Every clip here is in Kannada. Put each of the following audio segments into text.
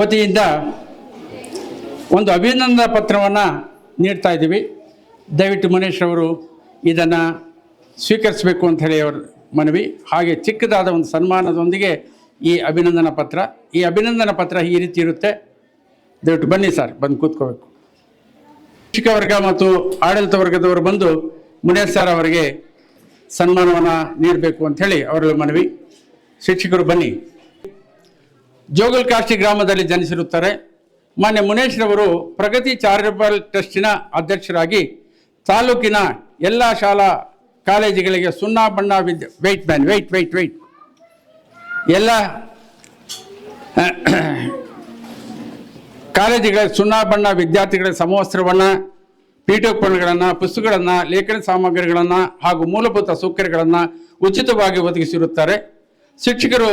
ವತಿಯಿಂದ ಒಂದು ಅಭಿನಂದನಾ ಪತ್ರವನ್ನು ನೀಡ್ತಾ ಇದ್ದೀವಿ. ದಯವಿಟ್ಟು ಮನೇಶ್ ಅವರು ಇದನ್ನು ಸ್ವೀಕರಿಸಬೇಕು ಅಂತ ಹೇಳಿ ಅವರು ಮನವಿ. ಹಾಗೆ ಚಿಕ್ಕದಾದ ಒಂದು ಸನ್ಮಾನದೊಂದಿಗೆ ಈ ಅಭಿನಂದನಾ ಪತ್ರ. ಈ ಅಭಿನಂದನಾ ಪತ್ರ ಈ ರೀತಿ ಇರುತ್ತೆ. ದಯವಿಟ್ಟು ಬನ್ನಿ ಸರ್, ಬಂದು ಕೂತ್ಕೋಬೇಕು. ಶಿಕ್ಷಕ ವರ್ಗ ಮತ್ತು ಆಡಳಿತ ವರ್ಗದವರು ಬಂದು ಮುನೇಶ್ ಸರ್ ಅವರಿಗೆ ಸನ್ಮಾನವನ್ನು ನೀಡಬೇಕು ಅಂಥೇಳಿ ಅವರ ಮನವಿ. ಶಿಕ್ಷಕರು ಬನ್ನಿ. ಜೋಗಲ್ ಕಾಶಿ ಗ್ರಾಮದಲ್ಲಿ ಜನಿಸಿರುತ್ತಾರೆ. ಮಾನ್ಯ ಮುನೇಶ್ರವರು ಪ್ರಗತಿ ಚಾರಿಟಬಲ್ ಟ್ರಸ್ಟಿನ ಅಧ್ಯಕ್ಷರಾಗಿ ತಾಲೂಕಿನ ಎಲ್ಲ ಶಾಲಾ ಕಾಲೇಜುಗಳಿಗೆ ಸುಣ್ಣ ಬಣ್ಣ ವಿದ್ಯೆ wait man wait wait wait ಎಲ್ಲ, ಕಾಲೇಜುಗಳ ಸುಣ್ಣ ಬಣ್ಣ ವಿದ್ಯಾರ್ಥಿಗಳ ಸಮವಸ್ತ್ರವನ್ನು, ಪೀಠೋಪಕರಣಗಳನ್ನು, ಪುಸ್ತಕಗಳನ್ನು, ಲೇಖನ ಸಾಮಗ್ರಿಗಳನ್ನು ಹಾಗೂ ಮೂಲಭೂತ ಸೌಕರ್ಯಗಳನ್ನು ಉಚಿತವಾಗಿ ಒದಗಿಸಿರುತ್ತಾರೆ. ಶಿಕ್ಷಕರು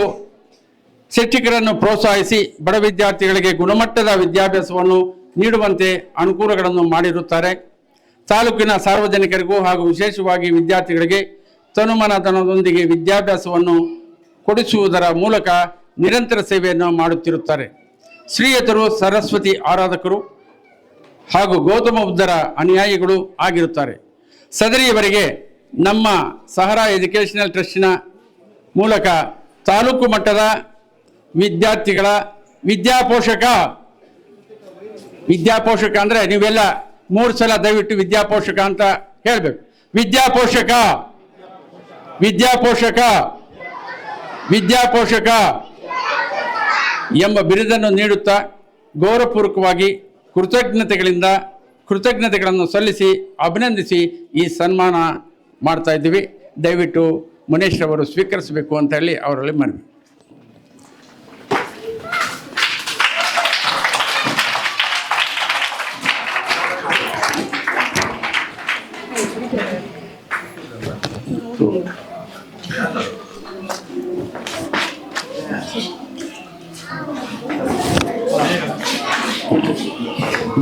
ಶಿಕ್ಷಕರನ್ನು ಪ್ರೋತ್ಸಾಹಿಸಿ ಬಡ ವಿದ್ಯಾರ್ಥಿಗಳಿಗೆ ಗುಣಮಟ್ಟದ ವಿದ್ಯಾಭ್ಯಾಸವನ್ನು ನೀಡುವಂತೆ ಅನುಕೂಲಗಳನ್ನು ಮಾಡಿರುತ್ತಾರೆ. ತಾಲೂಕಿನ ಸಾರ್ವಜನಿಕರಿಗೂ ಹಾಗೂ ವಿಶೇಷವಾಗಿ ವಿದ್ಯಾರ್ಥಿಗಳಿಗೆ ತನುಮನತನದೊಂದಿಗೆ ವಿದ್ಯಾಭ್ಯಾಸವನ್ನು ಕೊಡಿಸುವುದರ ಮೂಲಕ ನಿರಂತರ ಸೇವೆಯನ್ನು ಮಾಡುತ್ತಿರುತ್ತಾರೆ. ಶ್ರೀಯತರು ಸರಸ್ವತಿ ಆರಾಧಕರು ಹಾಗೂ ಗೌತಮ ಬುದ್ಧರ ಅನುಯಾಯಿಗಳು ಆಗಿರುತ್ತಾರೆ. ಸದರಿಯವರಿಗೆ ನಮ್ಮ ಸಹರಾ ಎಜುಕೇಷನಲ್ ಟ್ರಸ್ಟಿನ ಮೂಲಕ ತಾಲೂಕು ಮಟ್ಟದ ವಿದ್ಯಾರ್ಥಿಗಳ ವಿದ್ಯಾಪೋಷಕ. ವಿದ್ಯಾಪೋಷಕ ಅಂದರೆ ನೀವೆಲ್ಲ ಮೂರು ಸಲ ದಯವಿಟ್ಟು ವಿದ್ಯಾಪೋಷಕ ಅಂತ ಹೇಳಬೇಕು. ವಿದ್ಯಾಪೋಷಕ. ವಿದ್ಯಾಪೋಷಕ. ವಿದ್ಯಾಪೋಷಕ. ಎಂಬ ಬಿರುದನ್ನು ನೀಡುತ್ತಾ ಗೌರವಪೂರ್ವಕವಾಗಿ ಕೃತಜ್ಞತೆಗಳಿಂದ ಕೃತಜ್ಞತೆಗಳನ್ನು ಸಲ್ಲಿಸಿ ಅಭಿನಂದಿಸಿ ಈ ಸನ್ಮಾನ ಮಾಡ್ತಾ ಇದ್ದೀವಿ. ದಯವಿಟ್ಟು ಮುನೇಶ್ ಅವರು ಸ್ವೀಕರಿಸಬೇಕು ಅಂತ ಹೇಳಿ ಅವರಲ್ಲಿ ಮನವಿ.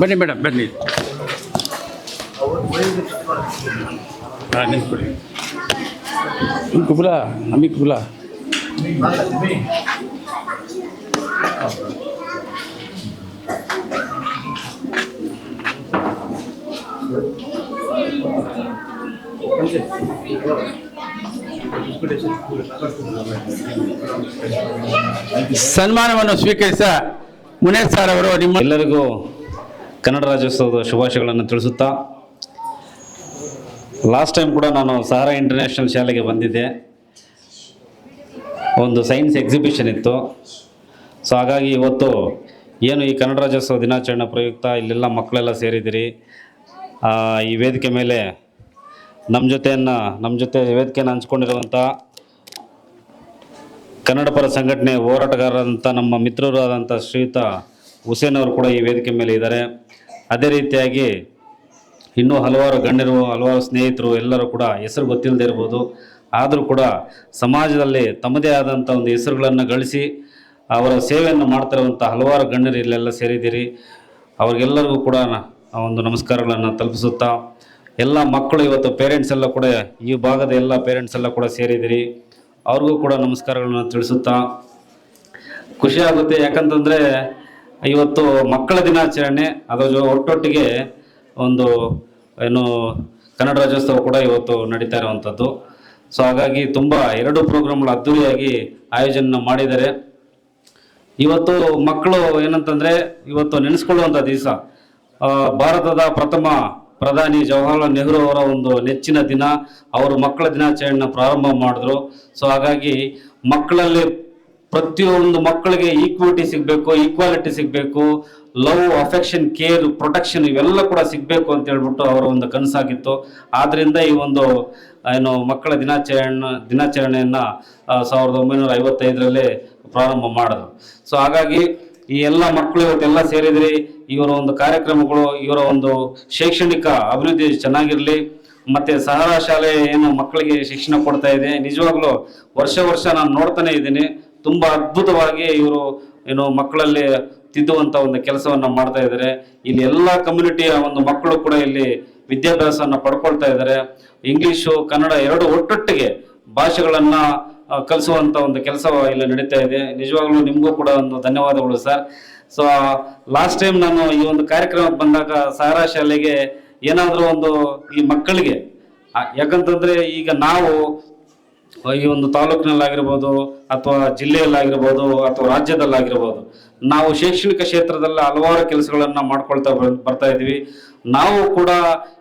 ಬನ್ನಿ ಮೇಡಮ್ ಬನ್ನಿ ಹಾಂ ನಿಂತ್ಕೊಳ್ಳಿ ಕುಬುಲ ಅಮ್ಮಿ ಕುಬುಲ ಸನ್ಮಾನವನ್ನು ಸ್ವೀಕರಿಸ ಮುನೇಶ್ ಸರ್ ಅವರು ನಿಮ್ಮ ಎಲ್ಲರಿಗೂ ಕನ್ನಡ ರಾಜ್ಯೋತ್ಸವದ ಶುಭಾಶಯಗಳನ್ನು ತಿಳಿಸುತ್ತಾ ಲಾಸ್ಟ್ ಟೈಮ್ ಕೂಡ ನಾನು ಸಹಾರಾ ಇಂಟರ್ನ್ಯಾಷನಲ್ ಶಾಲೆಗೆ ಬಂದಿದ್ದೆ. ಒಂದು ಸೈನ್ಸ್ ಎಕ್ಸಿಬಿಷನ್ ಇತ್ತು. ಸೊ ಹಾಗಾಗಿ ಇವತ್ತು ಏನು ಈ ಕನ್ನಡ ರಾಜ್ಯೋತ್ಸವ ದಿನಾಚರಣೆ ಪ್ರಯುಕ್ತ, ಇಲ್ಲೆಲ್ಲ ಮಕ್ಕಳೆಲ್ಲ ಸೇರಿದ್ದೀರಿ ಈ ವೇದಿಕೆ ಮೇಲೆ ನಮ್ಮ ಜೊತೆಯನ್ನು ನಮ್ಮ ಜೊತೆ ವೇದಿಕೆಯನ್ನು ಹಂಚ್ಕೊಂಡಿರುವಂಥ ಕನ್ನಡ ಪರ ಸಂಘಟನೆ ಹೋರಾಟಗಾರರಂಥ ನಮ್ಮ ಮಿತ್ರರು ಆದಂಥ ಶ್ರೀಯುತ ಹುಸೇನ್ ಅವರು ಕೂಡ ಈ ವೇದಿಕೆ ಮೇಲೆ ಇದ್ದಾರೆ. ಅದೇ ರೀತಿಯಾಗಿ ಇನ್ನೂ ಹಲವಾರು ಗಣ್ಯರು, ಹಲವಾರು ಸ್ನೇಹಿತರು, ಎಲ್ಲರೂ ಕೂಡ ಹೆಸರು ಗೊತ್ತಿಲ್ಲದೆ ಇರ್ಬೋದು. ಆದರೂ ಕೂಡ ಸಮಾಜದಲ್ಲಿ ತಮ್ಮದೇ ಆದಂಥ ಒಂದು ಹೆಸರುಗಳನ್ನು ಗಳಿಸಿ ಅವರ ಸೇವೆಯನ್ನು ಮಾಡ್ತಿರುವಂಥ ಹಲವಾರು ಗಣ್ಯರು ಇಲ್ಲೆಲ್ಲ ಸೇರಿದ್ದೀರಿ. ಅವ್ರಿಗೆಲ್ಲರಿಗೂ ಕೂಡ ಒಂದು ನಮಸ್ಕಾರಗಳನ್ನು ತಲುಪಿಸುತ್ತಾ ಎಲ್ಲ ಮಕ್ಕಳು ಇವತ್ತು ಪೇರೆಂಟ್ಸ್ ಎಲ್ಲ ಕೂಡ ಈ ಭಾಗದ ಎಲ್ಲ ಪೇರೆಂಟ್ಸ್ ಎಲ್ಲ ಕೂಡ ಸೇರಿದಿರಿ ಅವ್ರಿಗೂ ಕೂಡ ನಮಸ್ಕಾರಗಳನ್ನು ತಿಳಿಸುತ್ತಾ ಖುಷಿ ಆಗುತ್ತೆ. ಯಾಕಂತಂದರೆ ಇವತ್ತು ಮಕ್ಕಳ ದಿನಾಚರಣೆ, ಅದರ ಜೊ, ಒಟ್ಟೊಟ್ಟಿಗೆ ಒಂದು ಏನು ಕನ್ನಡ ರಾಜ್ಯೋತ್ಸವ ಕೂಡ ಇವತ್ತು ನಡೀತಾ ಇರುವಂಥದ್ದು. ಸೊ ಹಾಗಾಗಿ ತುಂಬ ಎರಡು ಪ್ರೋಗ್ರಾಮ್ಗಳು ಅದ್ದೂರಿಯಾಗಿ ಆಯೋಜನೆ ಮಾಡಿದ್ದಾರೆ. ಇವತ್ತು ಮಕ್ಕಳು ಏನಂತಂದ್ರೆ, ಇವತ್ತು ನೆನೆಸ್ಕೊಳ್ಳುವಂಥ ದಿವಸ ಭಾರತದ ಪ್ರಥಮ ಪ್ರಧಾನಿ ಜವಾಹರ್ಲಾಲ್ ನೆಹರು ಅವರ ಒಂದು ನೆಚ್ಚಿನ ದಿನ, ಅವರು ಮಕ್ಕಳ ದಿನಾಚರಣೆಯನ್ನು ಪ್ರಾರಂಭ ಮಾಡಿದ್ರು. ಸೊ ಹಾಗಾಗಿ ಮಕ್ಕಳಲ್ಲಿ ಪ್ರತಿಯೊಂದು ಮಕ್ಕಳಿಗೆ ಈಕ್ವಿಟಿ ಸಿಗಬೇಕು ಈಕ್ವಾಲಿಟಿ ಸಿಗಬೇಕು ಲವ್ ಅಫೆಕ್ಷನ್ ಕೇರ್ ಪ್ರೊಟೆಕ್ಷನ್ ಇವೆಲ್ಲ ಕೂಡ ಸಿಗಬೇಕು ಅಂತ ಹೇಳ್ಬಿಟ್ಟು ಅವರ ಒಂದು ಕನಸಾಗಿತ್ತು. ಆದ್ದರಿಂದ ಈ ಒಂದು ಏನು ಮಕ್ಕಳ ದಿನಾಚರಣೆ, ದಿನಾಚರಣೆಯನ್ನು ಸಾವಿರದ ಒಂಬೈನೂರ ಐವತ್ತೈದರಲ್ಲಿ ಪ್ರಾರಂಭ ಮಾಡಿದ್ರು. ಸೊ ಹಾಗಾಗಿ ಈ ಎಲ್ಲ ಮಕ್ಕಳು ಇವತ್ತೆಲ್ಲ ಸೇರಿದ್ರಿ, ಇವರ ಒಂದು ಕಾರ್ಯಕ್ರಮಗಳು, ಇವರ ಒಂದು ಶೈಕ್ಷಣಿಕ ಅಭಿವೃದ್ಧಿ ಚೆನ್ನಾಗಿರಲಿ. ಮತ್ತೆ ಸಹರ ಶಾಲೆ ಏನು ಮಕ್ಕಳಿಗೆ ಶಿಕ್ಷಣ ಕೊಡ್ತಾ ಇದೆ. ನಿಜವಾಗ್ಲೂ ವರ್ಷ ವರ್ಷ ನಾನು ನೋಡ್ತಾನೆ ಇದ್ದೀನಿ. ತುಂಬಾ ಅದ್ಭುತವಾಗಿ ಇವರು ಏನು ಮಕ್ಕಳಲ್ಲಿ ತಿದ್ದುವಂಥ ಒಂದು ಕೆಲಸವನ್ನ ಮಾಡ್ತಾ ಇದ್ದಾರೆ. ಇಲ್ಲಿ ಎಲ್ಲ ಕಮ್ಯುನಿಟಿಯ ಒಂದು ಮಕ್ಕಳು ಕೂಡ ಇಲ್ಲಿ ವಿದ್ಯಾಭ್ಯಾಸವನ್ನ ಪಡ್ಕೊಳ್ತಾ ಇದ್ದಾರೆ. ಇಂಗ್ಲಿಷು ಕನ್ನಡ ಎರಡು ಒಟ್ಟೊಟ್ಟಿಗೆ ಭಾಷೆಗಳನ್ನ ಆ, ಕಲಿಸುವಂತ ಒಂದು ಕೆಲಸ ಇಲ್ಲಿ ನಡೀತಾ ಇದೆ. ನಿಜವಾಗ್ಲೂ ನಿಮಗೂ ಕೂಡ ಒಂದು ಧನ್ಯವಾದಗಳು ಸರ್. ಸೊ ಲಾಸ್ಟ್ ಟೈಮ್ ನಾನು ಈ ಒಂದು ಕಾರ್ಯಕ್ರಮಕ್ಕೆ ಬಂದಾಗ ಸಾರಾ ಶಾಲೆಗೆ ಏನಾದರೂ ಒಂದು ಈ ಮಕ್ಕಳಿಗೆ ಯಾಕಂತಂದ್ರೆ ಈಗ ನಾವು ಈ ಒಂದು ತಾಲೂಕಿನಲ್ಲಾಗಿರ್ಬೋದು ಅಥವಾ ಜಿಲ್ಲೆಯಲ್ಲಾಗಿರ್ಬೋದು ಅಥವಾ ರಾಜ್ಯದಲ್ಲಾಗಿರ್ಬೋದು, ನಾವು ಶೈಕ್ಷಣಿಕ ಕ್ಷೇತ್ರದಲ್ಲಿ ಹಲವಾರು ಕೆಲಸಗಳನ್ನು ಮಾಡ್ಕೊಳ್ತಾ ಬರ್- ಬರ್ತಾ ಇದ್ದೀವಿ. ನಾವು ಕೂಡ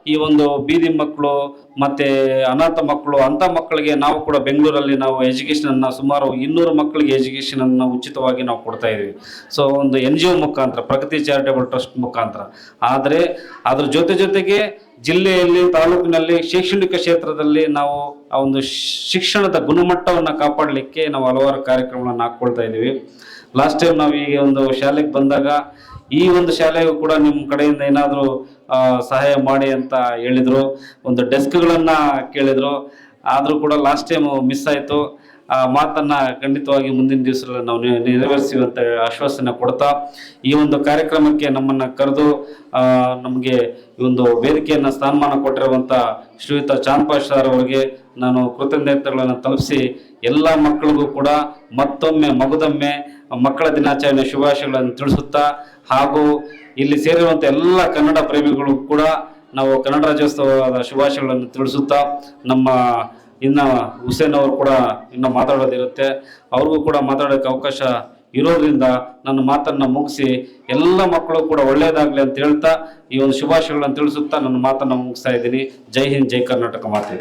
ಈ ಒಂದು ಬೀದಿ ಮಕ್ಕಳು ಮತ್ತು ಅನಾಥ ಮಕ್ಕಳು, ಅಂಥ ಮಕ್ಕಳಿಗೆ ನಾವು ಕೂಡ ಬೆಂಗಳೂರಲ್ಲಿ ನಾವು ಎಜುಕೇಷನನ್ನು ಸುಮಾರು ಇನ್ನೂರು ಮಕ್ಕಳಿಗೆ ಎಜುಕೇಷನನ್ನು ಉಚಿತವಾಗಿ ನಾವು ಕೊಡ್ತಾ ಇದ್ದೀವಿ. ಸೊ, ಒಂದು ಎನ್ ಜಿ ಒ ಮುಖಾಂತರ, ಪ್ರಗತಿ ಚಾರಿಟೇಬಲ್ ಟ್ರಸ್ಟ್ ಮುಖಾಂತರ. ಆದರೆ ಅದ್ರ ಜೊತೆ ಜೊತೆಗೆ ಜಿಲ್ಲೆಯಲ್ಲಿ, ತಾಲೂಕಿನಲ್ಲಿ, ಶೈಕ್ಷಣಿಕ ಕ್ಷೇತ್ರದಲ್ಲಿ ನಾವು ಆ ಒಂದು ಶಿಕ್ಷಣದ ಗುಣಮಟ್ಟವನ್ನು ಕಾಪಾಡಲಿಕ್ಕೆ ನಾವು ಹಲವಾರು ಕಾರ್ಯಕ್ರಮಗಳನ್ನು ಹಾಕ್ಕೊಳ್ತಾ ಇದ್ದೀವಿ. ಲಾಸ್ಟ್ ಟೈಮ್ ನಾವು ಈಗ ಒಂದು ಶಾಲೆಗೆ ಬಂದಾಗ ಈ ಒಂದು ಶಾಲೆಗೂ ಕೂಡ ನಿಮ್ಮ ಕಡೆಯಿಂದ ಏನಾದರೂ ಸಹಾಯ ಮಾಡಿ ಅಂತ ಹೇಳಿದರು. ಒಂದು ಡೆಸ್ಕ್ಗಳನ್ನು ಕೇಳಿದರು. ಆದರೂ ಕೂಡ ಲಾಸ್ಟ್ ಟೈಮ್ ಮಿಸ್ ಆಯಿತು. ಆ ಮಾತನ್ನ ಖಂಡಿತವಾಗಿ ಮುಂದಿನ ದಿವಸಗಳಲ್ಲಿ ನಾವು ನೆ- ಅಂತ ಆಶ್ವಾಸನೆ ಕೊಡ್ತಾ, ಈ ಒಂದು ಕಾರ್ಯಕ್ರಮಕ್ಕೆ ನಮ್ಮನ್ನ ಕರೆದು ನಮಗೆ ಈ ಒಂದು ವೇದಿಕೆಯನ್ನ ಸ್ಥಾನಮಾನ ಕೊಟ್ಟಿರುವಂತ ಶ್ರೀಯುತ ಚಾಂದ್ಪಾಶ್ ಸರ್ ಅವರಿಗೆ ನಾನು ಕೃತಜ್ಞತೆಗಳನ್ನು ತಲುಪಿಸಿ ಎಲ್ಲ ಮಕ್ಕಳಿಗೂ ಕೂಡ ಮತ್ತೊಮ್ಮೆ ಮಗುದೊಮ್ಮೆ ಮಕ್ಕಳ ದಿನಾಚರಣೆ ಶುಭಾಶಯಗಳನ್ನು ತಿಳಿಸುತ್ತಾ ಹಾಗೂ ಇಲ್ಲಿ ಸೇರಿರುವಂಥ ಎಲ್ಲ ಕನ್ನಡ ಪ್ರೇಮಿಗಳು ಕೂಡ ನಾವು ಕನ್ನಡ ರಾಜ್ಯೋತ್ಸವದ ಶುಭಾಶಯಗಳನ್ನು ತಿಳಿಸುತ್ತಾ ನಮ್ಮ ಇನ್ನು ಹುಸೇನ್ ಅವರು ಕೂಡ ಇನ್ನು ಮಾತಾಡೋದಿರುತ್ತೆ. ಅವ್ರಿಗೂ ಕೂಡ ಮಾತಾಡೋಕ್ಕೆ ಅವಕಾಶ ಇರೋದ್ರಿಂದ ನನ್ನ ಮಾತನ್ನ ಮುಗಿಸಿ ಎಲ್ಲ ಮಕ್ಕಳು ಕೂಡ ಒಳ್ಳೆಯದಾಗಲಿ ಅಂತ ಹೇಳ್ತಾ ಈ ಒಂದು ಶುಭಾಶಯಗಳನ್ನು ತಿಳಿಸುತ್ತಾ ನನ್ನ ಮಾತನ್ನ ಮುಗಿಸ್ತಾ ಇದ್ದೀನಿ. ಜೈ ಹಿಂದ್, ಜೈ ಕರ್ನಾಟಕ ಮಾತೆ.